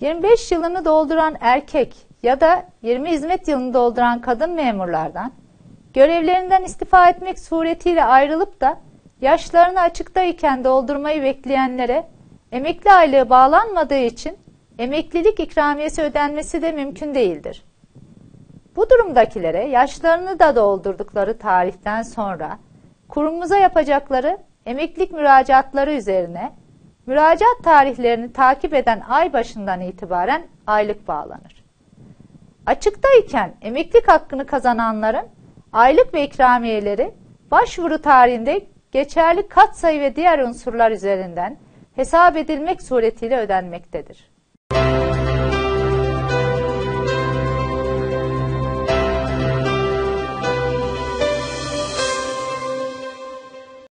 25 yılını dolduran erkek ya da 20 hizmet yılını dolduran kadın memurlardan görevlerinden istifa etmek suretiyle ayrılıp da yaşlarını açıktayken doldurmayı bekleyenlere emekli aylığı bağlanmadığı için emeklilik ikramiyesi ödenmesi de mümkün değildir. Bu durumdakilere yaşlarını da doldurdukları tarihten sonra kurumumuza yapacakları emeklilik müracaatları üzerine müracaat tarihlerini takip eden ay başından itibaren aylık bağlanır. Açıktayken emeklilik hakkını kazananların aylık ve ikramiyeleri başvuru tarihinde geçerli katsayı ve diğer unsurlar üzerinden hesap edilmek suretiyle ödenmektedir.